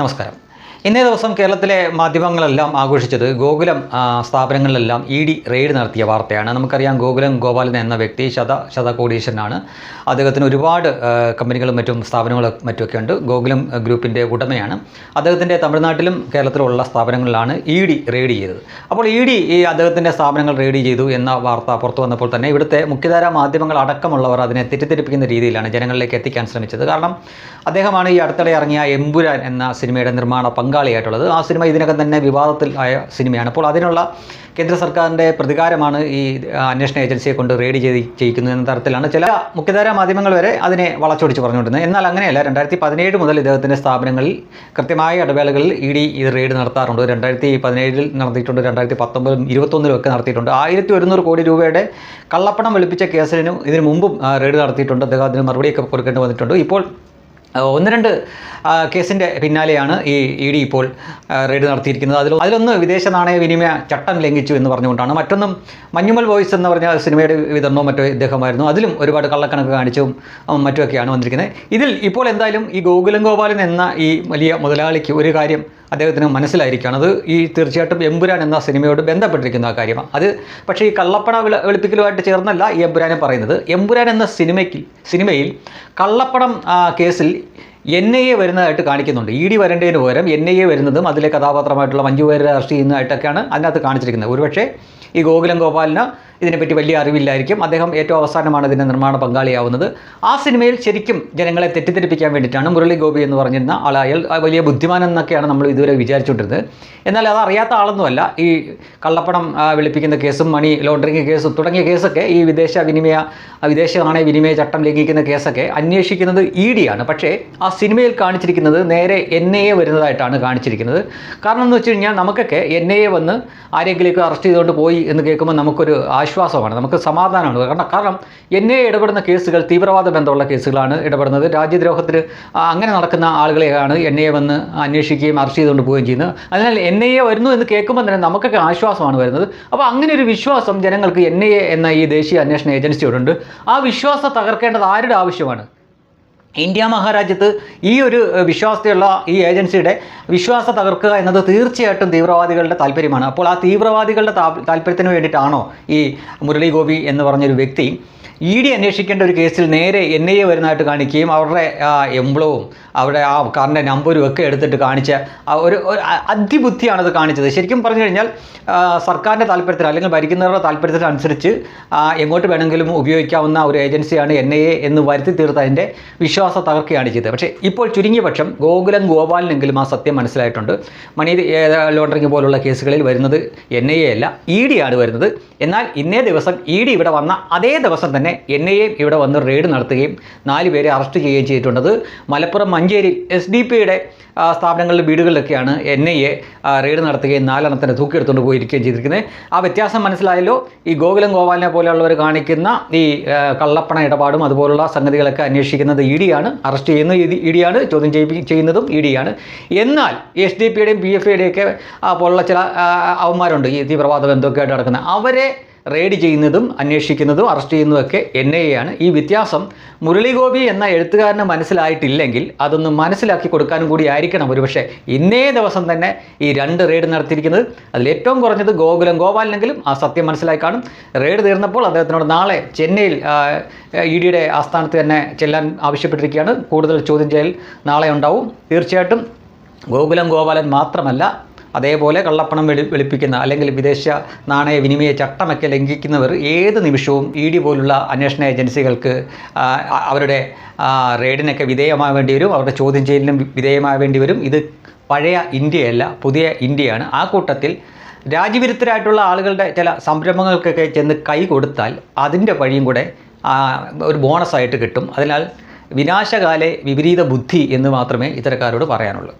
നമസ്കാരം ഇന്നേ ദിവസം കേരളത്തിലെ മാധ്യമങ്ങളെല്ലാം ആഘോഷിച്ചത് ഗോകുലം സ്ഥാപനങ്ങളിലെല്ലാം ഇ ഡി റെയ്ഡ് നടത്തിയ വാർത്തയാണ്. നമുക്കറിയാം ഗോകുലം ഗോപാലൻ എന്ന വ്യക്തി ശത ശതകോടീശ്വരനാണ്. അദ്ദേഹത്തിന് ഒരുപാട് കമ്പനികളും മറ്റും സ്ഥാപനങ്ങളും മറ്റുമൊക്കെ ഉണ്ട്. ഗോകുലം ഗ്രൂപ്പിന്റെ ഉടമയാണ്. അദ്ദേഹത്തിന്റെ തമിഴ്നാട്ടിലും കേരളത്തിലുമുള്ള സ്ഥാപനങ്ങളിലാണ് ഇ ഡി റെയ്ഡ് ചെയ്തത്. അപ്പോൾ ഇ ഡി ഈ അദ്ദേഹത്തിന്റെ സ്ഥാപനങ്ങൾ റെയ്ഡ് ചെയ്തു എന്ന വാർത്ത പുറത്തു വന്നപ്പോൾ തന്നെ ഇവിടുത്തെ മുഖ്യധാര മാധ്യമങ്ങൾ അടക്കമുള്ളവർ അതിനെ തെറ്റിദ്ധരിപ്പിക്കുന്ന രീതിയിലാണ് ജനങ്ങളിലേക്ക് എത്തിക്കാൻ ശ്രമിച്ചത്. കാരണം അദ്ദേഹമാണ് ഈ അടുത്തിടെ ഇറങ്ങിയ എമ്പുരാൻ എന്ന സിനിമയുടെ നിർമ്മാണ പങ്കാളിയായിട്ടുള്ളത്. ആ സിനിമ ഇതിനകം തന്നെ വിവാദത്തിൽ ആയ സിനിമയാണ്. അപ്പോൾ അതിനുള്ള കേന്ദ്ര സർക്കാരിന്റെ പ്രതികാരമാണ് ഈ അന്വേഷണ ഏജൻസിയെ കൊണ്ട് റെയ്ഡ് ചെയ്ത് ചെയ്യിക്കുന്നത് എന്ന തരത്തിലാണ് ചില മുഖ്യധാരാ മാധ്യമങ്ങൾ വരെ അതിനെ വളച്ചൊടിച്ച് പറഞ്ഞുകൊണ്ടിരുന്നത്. എന്നാൽ അങ്ങനെയല്ല രണ്ടായിരത്തി പതിനേഴ് മുതൽ ഇദ്ദേഹത്തിന്റെ സ്ഥാപനങ്ങളിൽ കൃത്യമായ ഇടവേളകളിൽ ഇ ഡി ഇത് റെയ്ഡ് നടത്താറുണ്ട്. രണ്ടായിരത്തി പതിനേഴിൽ നടത്തിയിട്ടുണ്ട് രണ്ടായിരത്തി പത്തൊമ്പതും ഇരുപത്തൊന്നിലും ഒക്കെ നടത്തിയിട്ടുണ്ട്. ആയിരത്തി ഒരുന്നൂറ് കോടി രൂപയുടെ കള്ളപ്പണം വെളുപ്പിച്ച കേസിനും ഇതിനു മുമ്പും റെയ്ഡ് നടത്തിയിട്ടുണ്ട്. അദ്ദേഹം അതിന് മറുപടിയൊക്കെ കൊടുക്കേണ്ടി വന്നിട്ടുണ്ട്. ഇപ്പോൾ ഒന്ന് രണ്ട് കേസിന്റെ പിന്നാലെയാണ് ഈ ഇ ഡി ഇപ്പോൾ റെയ്ഡ് നടത്തിയിരിക്കുന്നത്. അതിൽ അതിലൊന്ന് വിദേശ നാണയ വിനിമയ ചട്ടം ലംഘിച്ചു എന്ന് പറഞ്ഞുകൊണ്ടാണ്. മറ്റൊന്നും മഞ്ഞുമൽ വോയിസ് എന്ന് പറഞ്ഞ സിനിമയുടെ വിതരണവും മറ്റോ ഇദ്ദേഹമായിരുന്നു. അതിലും ഒരുപാട് കള്ളക്കണക്ക് കാണിച്ചും മറ്റുമൊക്കെയാണ് വന്നിരിക്കുന്നത്. ഇതിൽ ഇപ്പോൾ എന്തായാലും ഈ ഗോകുലം ഗോപാലൻ എന്ന ഈ വലിയ മുതലാളിക്ക് ഒരു കാര്യം അദ്ദേഹത്തിന് മനസ്സിലായിരിക്കുകയാണ്. അത് ഈ തീർച്ചയായിട്ടും എമ്പുരാൻ എന്ന സിനിമയോട് ബന്ധപ്പെട്ടിരിക്കുന്ന ആ കാര്യമാണ്. അത് പക്ഷേ ഈ കള്ളപ്പണ വിള വെളുപ്പിക്കലുമായിട്ട് ചേർന്നല്ല ഈ എമ്പുരാനെ പറയുന്നത്. എമ്പുരാൻ എന്ന സിനിമയ്ക്ക് സിനിമയിൽ കള്ളപ്പണം കേസിൽ എൻ ഐ എ വരുന്നതായിട്ട് കാണിക്കുന്നുണ്ട്. ഇ ഡി വരേണ്ടതിന് പകരം എൻ ഐ എ വരുന്നതും അതിലെ കഥാപാത്രമായിട്ടുള്ള മഞ്ജു വാര്യരെ അറസ്റ്റ് ചെയ്യുന്നതായിട്ടൊക്കെയാണ് അതിനകത്ത് കാണിച്ചിരിക്കുന്നത്. ഒരുപക്ഷേ ഈ ഗോകുലം ഗോപാലിന് ഇതിനെപ്പറ്റി വലിയ അറിവില്ലായിരിക്കും. അദ്ദേഹം ഏറ്റവും അവസാനമാണ് ഇതിന്റെ നിർമ്മാണ പങ്കാളിയാവുന്നത്. ആ സിനിമയിൽ ശരിക്കും ജനങ്ങളെ തെറ്റിദ്ധരിപ്പിക്കാൻ വേണ്ടിയിട്ടാണ് മുരളി ഗോപി എന്ന് പറഞ്ഞിരുന്ന അയാൾ വലിയ ബുദ്ധിമാൻ എന്നൊക്കെയാണ് നമ്മൾ ഇതുവരെ വിചാരിച്ചുകൊണ്ടിരുന്നത്. എന്നാൽ അത് അറിയാത്ത ആളൊന്നുമല്ല. ഈ കള്ളപ്പണം വിളിപ്പിക്കുന്ന കേസും മണി ലോണ്ടറിങ് കേസും തുടങ്ങിയ കേസൊക്കെ ഈ വിദേശ വിനിമയ വിദേശ നാണയ വിനിമയ ചട്ടം ലംഘിക്കുന്ന കേസൊക്കെ അന്വേഷിക്കുന്നത് ഇ ആണ് പക്ഷേ ആ സിനിമയിൽ കാണിച്ചിരിക്കുന്നത് നേരെ എൻ ഐ എ വരുന്നതായിട്ടാണ് കാണിച്ചിരിക്കുന്നത്. കാരണം എന്ന് വെച്ച് കഴിഞ്ഞാൽ നമുക്കൊക്കെ എൻ ഐ എ വന്ന് ആരെങ്കിലേക്ക് അറസ്റ്റ് ചെയ്തുകൊണ്ട് പോയി എന്ന് കേൾക്കുമ്പോൾ നമുക്കൊരു ആശ്വാസമാണ്. നമുക്ക് സമാധാനമാണ് കാരണം കാരണം എൻ ഐ എ ഇടപെടുന്ന കേസുകൾ തീവ്രവാദ ബന്ധമുള്ള കേസുകളാണ് ഇടപെടുന്നത്. രാജ്യദ്രോഹത്തിന് അങ്ങനെ നടക്കുന്ന ആളുകളെയാണ് എൻ ഐ എ വന്ന് അന്വേഷിക്കുകയും അറസ്റ്റ് ചെയ്തുകൊണ്ട് പോവുകയും ചെയ്യുന്നത്. അതിനാൽ എൻ ഐ എ വരുന്നു എന്ന് കേൾക്കുമ്പോൾ തന്നെ നമുക്കൊക്കെ ആശ്വാസമാണ് വരുന്നത്. അപ്പോൾ അങ്ങനെ ഒരു വിശ്വാസം ജനങ്ങൾക്ക് എൻ ഐ എ എന്ന ഈ ദേശീയ അന്വേഷണ ഏജൻസിയോടുണ്ട്. ആ വിശ്വാസം തകർക്കേണ്ടത് ആരുടെ ആവശ്യമാണ്? ഇന്ത്യ മഹാരാജ്യത്ത് ഈ ഒരു വിശ്വാസതയുള്ള ഈ ഏജൻസിയുടെ വിശ്വാസ തകർക്കുക എന്നത് തീർച്ചയായിട്ടും തീവ്രവാദികളുടെ താല്പര്യമാണ്. അപ്പോൾ ആ തീവ്രവാദികളുടെ താല്പര്യത്തിന് വേണ്ടിയിട്ടാണോ ഈ മുരളി ഗോപി എന്ന് പറഞ്ഞൊരു വ്യക്തി ഇ ഡി അന്വേഷിക്കേണ്ട ഒരു കേസിൽ നേരെ എൻ ഐ എ വരുന്നതായിട്ട് കാണിക്കുകയും അവരുടെ ആ അവരുടെ ആ കാറിന്റെ നമ്പരും ഒക്കെ എടുത്തിട്ട് കാണിച്ച ഒരു ഒരു അത് കാണിച്ചത്. ശരിക്കും പറഞ്ഞു കഴിഞ്ഞാൽ സർക്കാരിന്റെ താല്പര്യത്തിൽ അല്ലെങ്കിൽ ഭരിക്കുന്നവരുടെ താല്പര്യത്തിനനുസരിച്ച് എങ്ങോട്ട് വേണമെങ്കിലും ഉപയോഗിക്കാവുന്ന ഒരു ഏജൻസിയാണ് എൻ ഐ എ എന്ന് വരുത്തി തീർത്തതിന്റെ വിശ്വാസ തകർക്കുകയാണ് ചെയ്തത്. പക്ഷേ ഇപ്പോൾ ചുരുങ്ങിയ പക്ഷം ഗോകുലം ഗോപാലിനെങ്കിലും ആ സത്യം മനസ്സിലായിട്ടുണ്ട്. മണി ലോണ്ടറിങ് പോലുള്ള കേസുകളിൽ വരുന്നത് എൻ ഐ എ അല്ല ഇ ഡി ആണ് വരുന്നത്. എന്നാൽ ഇന്നേ ദിവസം ഇ ഡി ഇവിടെ വന്ന അതേ ദിവസം തന്നെ എൻ ഐ എ ഇവിടെ വന്ന് റെയ്ഡ് നടത്തുകയും നാല് പേരെ അറസ്റ്റ് ചെയ്യുകയും ചെയ്തിട്ടുണ്ട്. മലപ്പുറം മഞ്ചേരി എസ് ഡി പിയുടെ സ്ഥാപനങ്ങളിലെ വീടുകളിലൊക്കെയാണ് എൻ ഐ എ റെയ്ഡ് നടത്തുകയും നാലെണ്ണത്തിനെ തൂക്കിയെടുത്തുകൊണ്ട് പോയിരിക്കുകയും ചെയ്തിരിക്കുന്നത്. ആ വ്യത്യാസം മനസ്സിലായല്ലോ ഈ ഗോകുലം ഗോപാലിനെ പോലെയുള്ളവർ കാണിക്കുന്ന ഈ കള്ളപ്പണ ഇടപാടും അതുപോലുള്ള സംഗതികളൊക്കെ അന്വേഷിക്കുന്നത് ഇ ഡിയാണ്. അറസ്റ്റ് ചെയ്യുന്ന ഇ ഡിയാണ് ചോദ്യം ചെയ്യിപ്പി ചെയ്യുന്നതും ഇ ഡിയാണ്. എന്നാൽ എസ് ഡി പിയുടെയും പി എഫ് ഐയുടെയൊക്കെ പോലുള്ള ചില അവന്മാരുണ്ട് ഈ തീവ്രവാദ ബന്ധമൊക്കെ ആയിട്ട് നടക്കുന്ന അവരെ റെയ്ഡ് ചെയ്യുന്നതും അന്വേഷിക്കുന്നതും അറസ്റ്റ് ചെയ്യുന്നതൊക്കെ എൻ ഐ എ ആണ്. ഈ വ്യത്യാസം മുരളീഗോപി എന്ന എഴുത്തുകാരന് മനസ്സിലായിട്ടില്ലെങ്കിൽ അതൊന്ന് മനസ്സിലാക്കി കൊടുക്കാനും കൂടി ആയിരിക്കണം. ഒരുപക്ഷെ ഇന്നേ ദിവസം തന്നെ ഈ രണ്ട് റെയ്ഡ് നടത്തിയിരിക്കുന്നത് അതിൽ ഏറ്റവും കുറഞ്ഞത് ഗോകുലം ഗോപാലിനെങ്കിലും ആ സത്യം മനസ്സിലായി കാണും. റെയ്ഡ് തീർന്നപ്പോൾ അദ്ദേഹത്തിനോട് നാളെ ചെന്നൈയിൽ ഇ ഡിയുടെ ആസ്ഥാനത്ത് തന്നെ ചെല്ലാൻ ആവശ്യപ്പെട്ടിരിക്കുകയാണ്. കൂടുതൽ ചോദ്യം ചെയ്യൽ നാളെ ഉണ്ടാവും. തീർച്ചയായിട്ടും ഗോകുലം ഗോപാലൻ മാത്രമല്ല അതേപോലെ കള്ളപ്പണം വെളി വെളുപ്പിക്കുന്ന അല്ലെങ്കിൽ വിദേശ നാണയ വിനിമയ ചട്ടമൊക്കെ ലംഘിക്കുന്നവർ ഏത് നിമിഷവും ഇ ഡി പോലുള്ള അന്വേഷണ ഏജൻസികൾക്ക് അവരുടെ റെയ്ഡിനൊക്കെ വിധേയമാവേണ്ടി വരും. അവരുടെ ചോദ്യം ചെയ്യലിനും വിധേയമാവേണ്ടി വരും. ഇത് പഴയ ഇന്ത്യയല്ല പുതിയ ഇന്ത്യയാണ്. ആ കൂട്ടത്തിൽ രാജ്യവിരുദ്ധരായിട്ടുള്ള ആളുകളുടെ ചില സംരംഭങ്ങൾക്കൊക്കെ ചെന്ന് കൈ കൊടുത്താൽ അതിന്റെ വഴിയും കൂടെ ഒരു ബോണസായിട്ട് കിട്ടും. അതിനാൽ വിനാശകാലെ വിപരീത ബുദ്ധി എന്ന് മാത്രമേ ഇത്തരക്കാരോട് പറയാനുള്ളൂ.